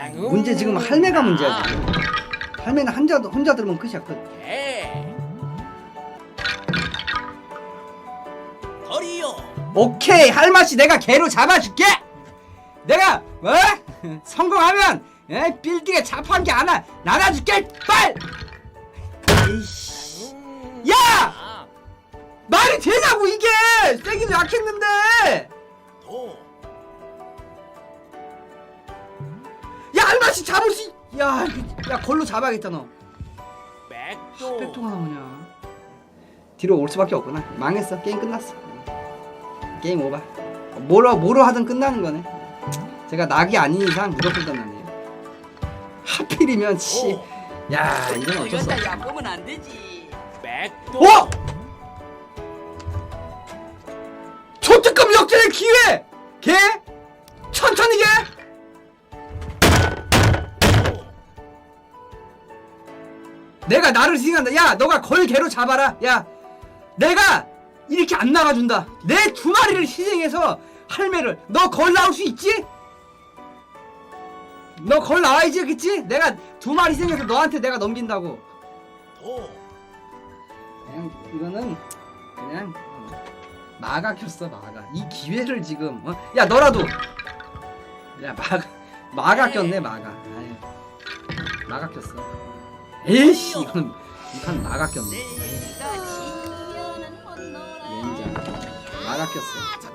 아이고. 문제 지금 할매가 문제야 지금. 할매는 혼자 혼자 들으면 끝이야 끝. 개. 거리요. 오케이 할맛이 내가 개로 잡아줄게. 내가 어? 성공하면 에? 빌딩에 자판기 하나 나눠줄게. 빨. 에이씨. 야 아, 말이 되냐고 이게 세기도 약했는데. 야 할맛이 잡을 수. 있- 야, 야 걸로 잡아야겠다 너. 백도. 백도가 나오냐? 뒤로 올 수밖에 없구나. 망했어. 게임 끝났어. 게임 오버. 뭐로 뭐로 하든 끝나는 거네. 제가 낙이 아닌 이상 무조건 끝나네요. 하필이면 씨. 오. 야 이건 어쩔 수 이건 없어. 다 얕보면 안 되지. 백도. 어? 초특급 역전의 기회. 개. 천천히 개. 내가 나를 희생한다. 야, 너가 걸 개로 잡아라. 야, 내가 이렇게 안 나가준다. 내 두 마리를 희생해서 할매를 너 걸 나올 수 있지? 너 걸 나와야지, 그치? 내가 두 마리 희생해서 너한테 내가 넘긴다고. 도. 그냥 이거는 그냥 마가 켰어 마가 이 기회를 지금 어? 야 너라도 야 마가 마가 꼈네 마가 아유, 마가 꼈어 에이씨 이건 이건 마가 꼈네. 렌자 마가 꼈어.